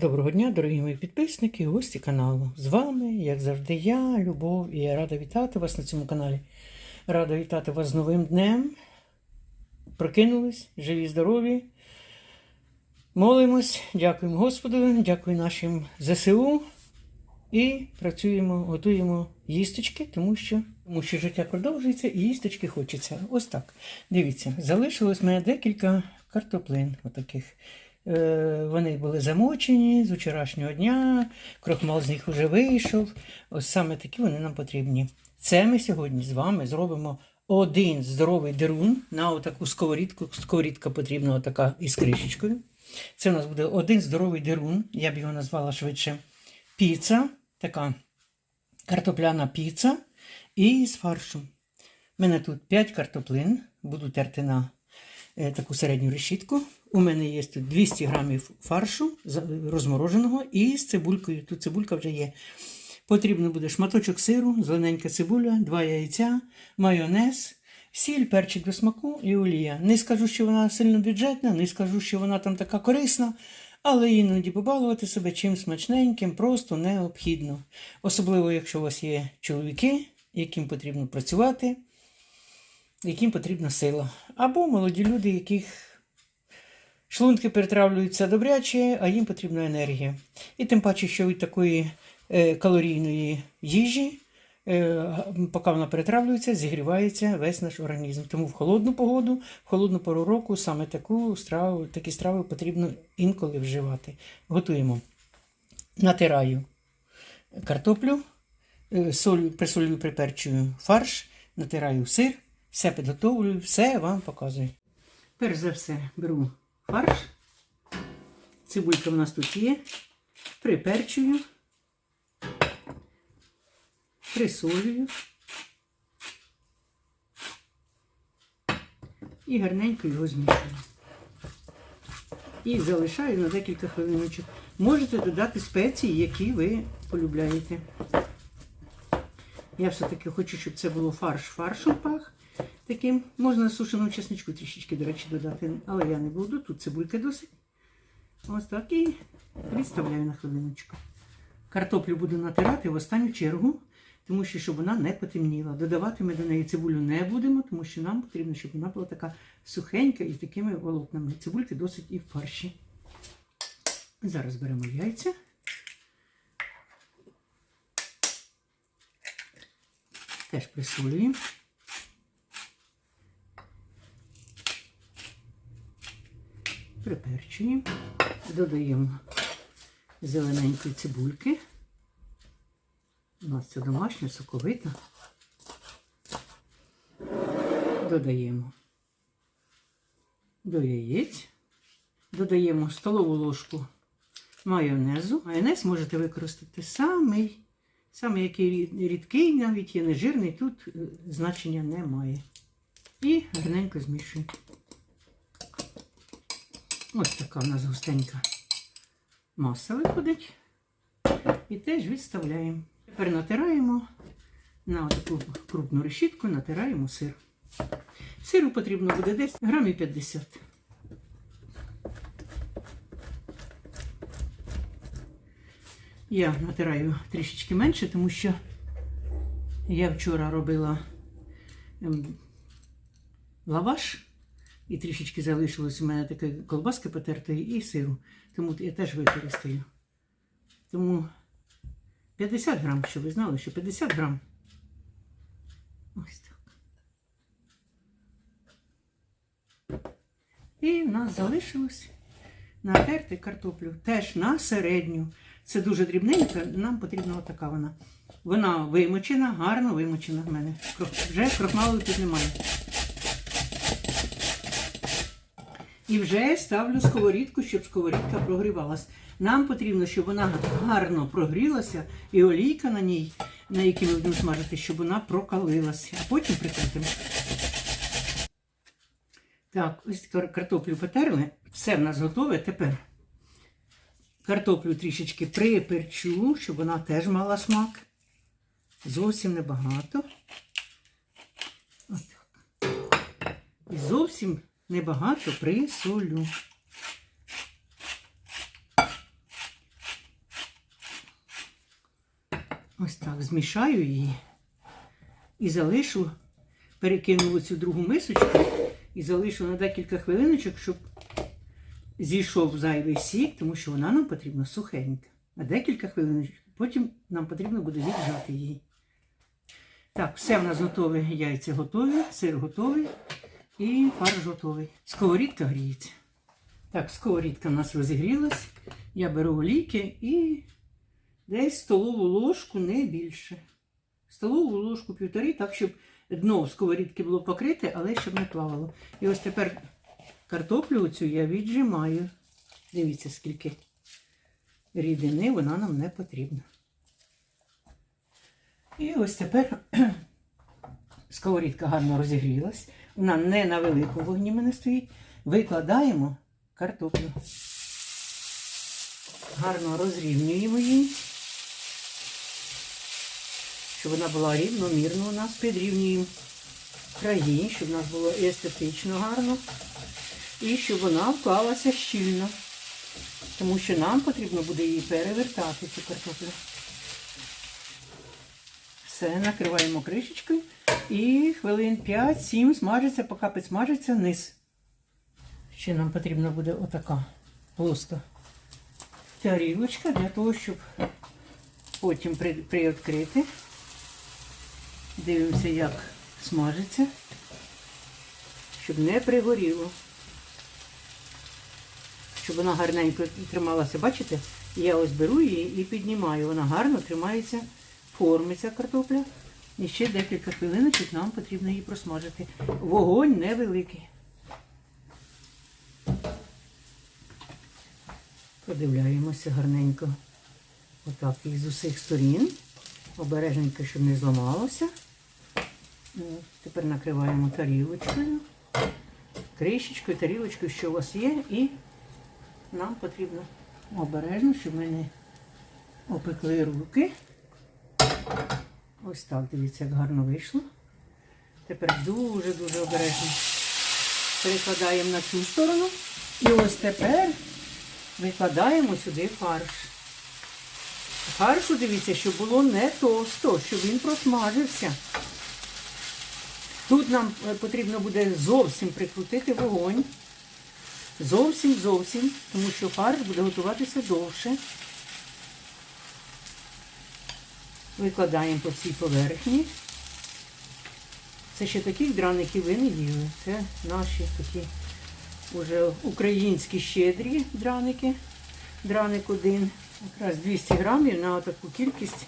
Доброго дня, дорогі мої підписники, гості каналу. З вами, як завжди, я, Любов, і я рада вітати вас на цьому каналі. Рада вітати вас з новим днем. Прокинулись, живі, здорові. Молимось, дякуємо Господу, дякую нашим ЗСУ. І працюємо, готуємо їсточки, тому що, тому що життя продовжується і їсточки хочеться. Ось так. Дивіться, залишилось мене декілька картоплин. Отаких. Е, Вони були замочені з вчорашнього дня, крохмал з них вже вийшов. Ось саме такі вони нам потрібні. Це ми сьогодні з вами зробимо один здоровий дерун на отаку сковорідку. Сковорідка потрібна отака із кришечкою. Це у нас буде один здоровий дерун, я б його назвала швидше піца, така картопляна піца і з фаршем. У мене тут 5 картоплин, буду терти на е, таку середню решітку. У мене є тут 200 грамів фаршу розмороженого і з цибулькою. Тут цибулька вже є. Потрібно буде шматочок сиру, зелененька цибуля, два яйця, майонез, сіль, перчик до смаку і олія. Не скажу, що вона сильно бюджетна, не скажу, що вона там така корисна, але іноді побалувати себе чим смачненьким просто необхідно. Особливо, якщо у вас є чоловіки, яким потрібно працювати, яким потрібна сила. Або молоді люди, яких шлунки перетравлюються добряче, а їм потрібна енергія. І тим паче, що від такої е, калорійної їжі, е, поки вона перетравлюється, зігрівається весь наш організм. Тому в холодну погоду, в холодну пору року саме таку страву, такі страви потрібно інколи вживати. Готуємо. Натираю картоплю, е, солю, присолюю, приперчую фарш, натираю сир, все підготовлюю, все вам показую. Перш за все беру фарш. Цибулька в нас тут є. Приперчую, присолюю і гарненько його змішую. І залишаю на декілька хвилиночок. Можете додати спеції, які ви полюбляєте. Я все-таки хочу, щоб це було фарш фаршем пах. Таким. Можна сушеного чесничку трішечки, до речі, додати, але я не буду. Тут цибулька досить. Ось так і відставляю на хвилиночку. Картоплю буду натирати в останню чергу, тому що щоб вона не потемніла. Додавати ми до неї цибулю не будемо, тому що нам потрібно, щоб вона була така сухенька і з такими волокнами. Цибульки досить і в фарші. Зараз беремо яйця. Теж присолюємо. Приперчуємо, додаємо зелененької цибульки. У нас це домашня, соковита. Додаємо до яєць, додаємо столову ложку майонезу. Майонез можете використати самий, самий який рідкий, навіть є нежирний, тут е, значення немає. І гарненько змішуємо. Ось така в нас густенька маса виходить. І теж відставляємо. Тепер натираємо на таку крупну решітку, натираємо сир. Сиру потрібно буде десь грамів 50. Я натираю трішечки менше, тому що я вчора робила ем, лаваш. І трішечки залишилось у мене таке колбаски потертої і сиру. Тому я теж використаю. Тому 50 грам, щоб ви знали, що 50 грам. Ось так. І в нас залишилось натерти картоплю. Теж на середню. Це дуже дрібненька, нам потрібна отака вона. Вона вимочена, гарно вимочена в мене. Вже крохмалу тут немає. І вже ставлю сковорідку, щоб сковорідка прогрівалась. Нам потрібно, щоб вона гарно прогрілася, і олійка на ній, на якій ми будемо смажити, щоб вона прокалилася. А потім прикрутимо. Так, ось картоплю потерли. Все в нас готове. Тепер картоплю трішечки приперчу, щоб вона теж мала смак. Зовсім небагато. Отак. І зовсім небагато присолю. Ось так змішаю її і залишу, перекину цю другу мисочку і залишу на декілька хвилиночок, щоб зійшов зайвий сік, тому що вона нам потрібна сухенька. На декілька хвилиночок. Потім нам потрібно буде віджати її. Так, все в нас готове, яйця готові, сир готовий і фарш готовий. Сковорідка гріється. Так, сковорідка в нас розігрілась. Я беру олійки і десь столову ложку, не більше. Столову ложку півтори, так, щоб дно сковорідки було покрите, але щоб не плавало. І ось тепер картоплю оцю я віджимаю. Дивіться, скільки рідини вона нам не потрібна. І ось тепер сковорідка гарно розігрілась. Вона не на великому вогні мене стоїть. Викладаємо картоплю. Гарно розрівнюємо її, щоб вона була рівномірно у нас, підрівнюємо краї, щоб у нас було естетично гарно, і щоб вона вклалася щільно. Тому що нам потрібно буде її перевертати, цю картоплю. Все, накриваємо кришечкою і хвилин 5-7 смажиться, поки підсмажиться низ. Ще нам потрібна буде отака плоска тарілочка для того, щоб потім при, приоткрити. Дивимося, як смажиться, щоб не пригоріло. Щоб вона гарненько трималася. Бачите? Я ось беру її і піднімаю. Вона гарно тримається, формиться картопля. І ще декілька хвилиночок нам потрібно її просмажити. Вогонь невеликий. Подивляємося гарненько. Отак і з усіх сторін. Обережненько, щоб не зламалося. Тепер накриваємо тарілочкою, кришечкою, тарілочкою, що у вас є, і нам потрібно обережно, щоб ми не опекли руки. Ось так, дивіться, як гарно вийшло. Тепер дуже-дуже обережно перекладаємо на цю сторону. І ось тепер викладаємо сюди фарш. Фаршу, дивіться, щоб було не товсто, щоб він просмажився. Тут нам е, потрібно буде зовсім прикрутити вогонь. Зовсім зовсім, тому що фарш буде готуватися довше. Викладаємо по всій поверхні. Це ще таких драників ви не їли. Це наші такі уже українські щедрі драники. Драник один. Якраз 200 грамів на таку кількість.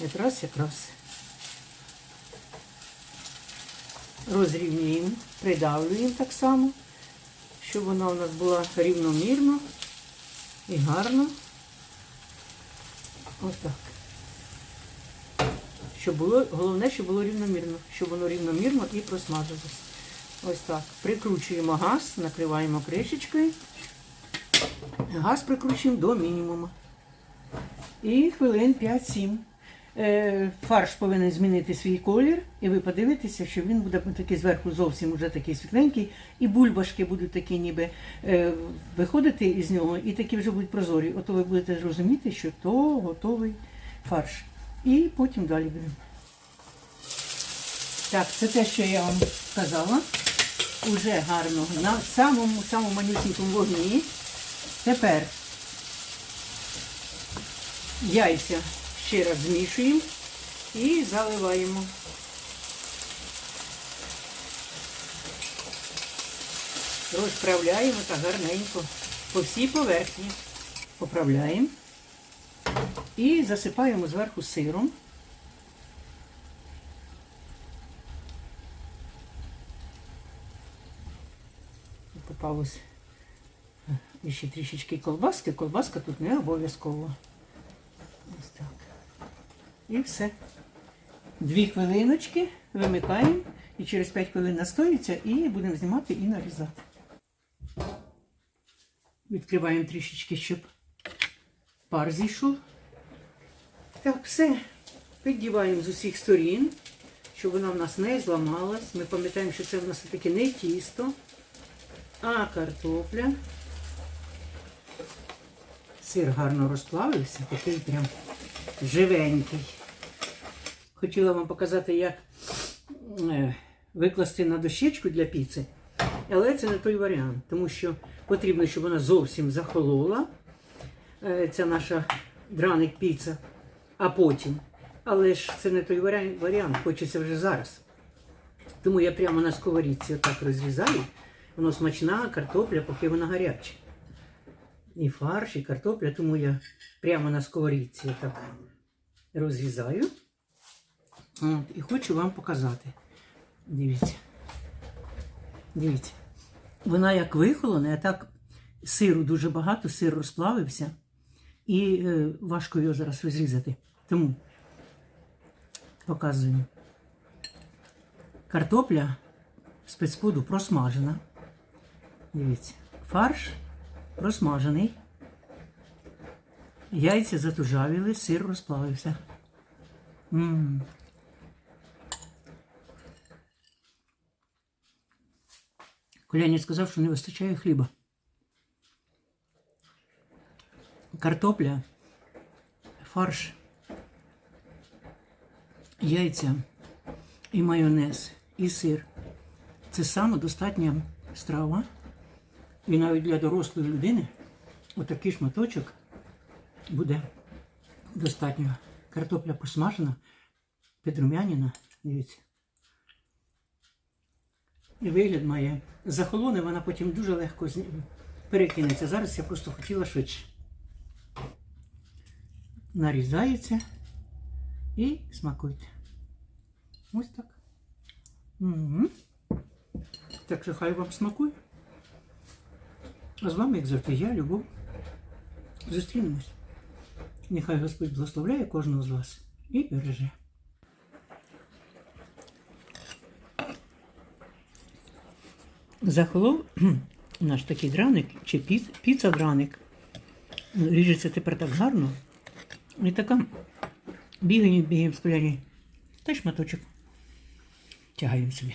Якраз якраз. Розрівнюємо, придавлюємо так само, щоб вона у нас була рівномірно і гарно. Ось так. Щоб було, головне, щоб було рівномірно, щоб воно рівномірно і просмажилось. Ось так. Прикручуємо газ, накриваємо кришечкою. Газ прикручуємо до мінімуму. І хвилин 5-7. Е, Фарш повинен змінити свій колір, і ви подивитеся, що він буде такий зверху зовсім уже такий світленький, і бульбашки будуть такі ніби е, виходити із нього, і такі вже будуть прозорі. Ото ви будете зрозуміти, що то готовий фарш. І потім далі будемо. Так, це те, що я вам сказала. Уже гарно на самому самому манюсінькому вогні. Тепер яйця ще раз змішуємо і заливаємо. Розправляємо так гарненько по всій поверхні. Поправляємо і засипаємо зверху сиром. Попалось е, ще трішечки колбаски. Колбаска тут не обов'язково. Ось так. І все. Дві хвилиночки вимикаємо і через 5 хвилин настоїться і будемо знімати і нарізати. Відкриваємо трішечки, щоб пар зійшов. Так, все. Піддіваємо з усіх сторін, щоб вона в нас не зламалась. Ми пам'ятаємо, що це в нас все-таки не тісто, а картопля. Сир гарно розплавився, такий прям живенький. хотіла вам показати, як е, викласти на дощечку для піци. Але це не той варіант, тому що потрібно, щоб вона зовсім захолола. Е, Це наша драник піца, а потім. Але ж це не той варіант, варіант, хочеться вже зараз. Тому я прямо на сковорідці отак розрізаю. Воно смачна картопля, поки вона гаряча. І фарш, і картопля, тому я прямо на сковорідці отак розрізаю. От, і хочу вам показати. Дивіться. Дивіться. Вона як вихолоне, а так сиру дуже багато, сир розплавився. І е, важко його зараз розрізати. Тому показую. Картопля спецподу просмажена. Дивіться. Фарш просмажений. Яйця затужавіли, сир розплавився. м Коляні сказав, що не вистачає хліба. Картопля, фарш, яйця і майонез, і сир. Це саме достатня страва. І навіть для дорослої людини отакий шматочок буде достатньо. Картопля посмажена, підрумянена, дивіться. І вигляд має. Захолоне, вона потім дуже легко перекинеться. Зараз я просто хотіла швидше. Нарізається і смакуйте. Ось так. Угу. Так що хай вам смакує. А з вами, як завжди, я, Любов. Зустрінемось. Нехай Господь благословляє кожного з вас і береже. Захолов наш такий драник чи піц, піца-драник. Ріжеться тепер так гарно. І така бігаємо, бігаємо з коляні. Та шматочок. Тягаємо собі.